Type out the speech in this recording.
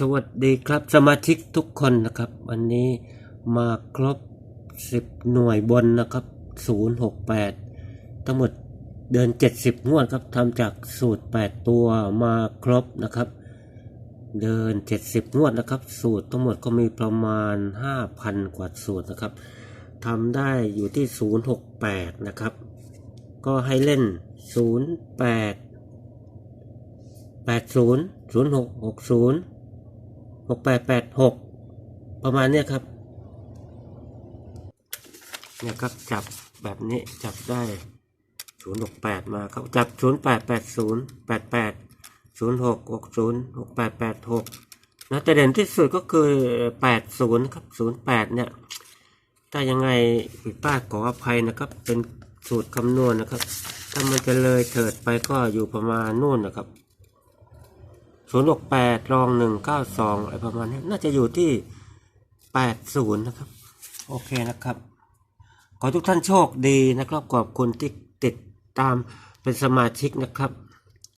สวัสดีครับสมาชิกทุกคนนะครับ วันนี้มาครบ 10 หน่วยบนนะครับ 068 ทั้งหมดเดิน70งวดครับทำจากสูตร 8 ตัวมาครบนะครับ เดิน70งวดนะครับ สูตรทั้งหมดก็มีประมาณ 5,000 กว่าสูตรนะครับทำได้อยู่ที่ 068 นะครับ ก็ให้เล่น 08 80 06 60 6886 ประมาณเนี้ยครับเนี่ยครับจับแบบนี้จับได้ 068 มาครับจับ 0880 88 06 60 6886นะแต่เด่นที่สุดก็คือ 80 ครับ 08 เนี่ยถ้ายังไงผิดพลาขออภัยนะครับ เป็นสูตรคำนวณนะครับ ถ้ามันจะเลยเถิดไปก็อยู่ประมาณนู่นนะครับ ศูนย์หกแปดรองหนึ่งเก้าสองอะไรประมาณนี้น่าจะอยู่ที่แปดศูนย์นะครับ โอเคนะครับ ขอทุกท่านโชคดีนะครับ ขอบคุณที่ติดตามเป็นสมาชิกนะครับ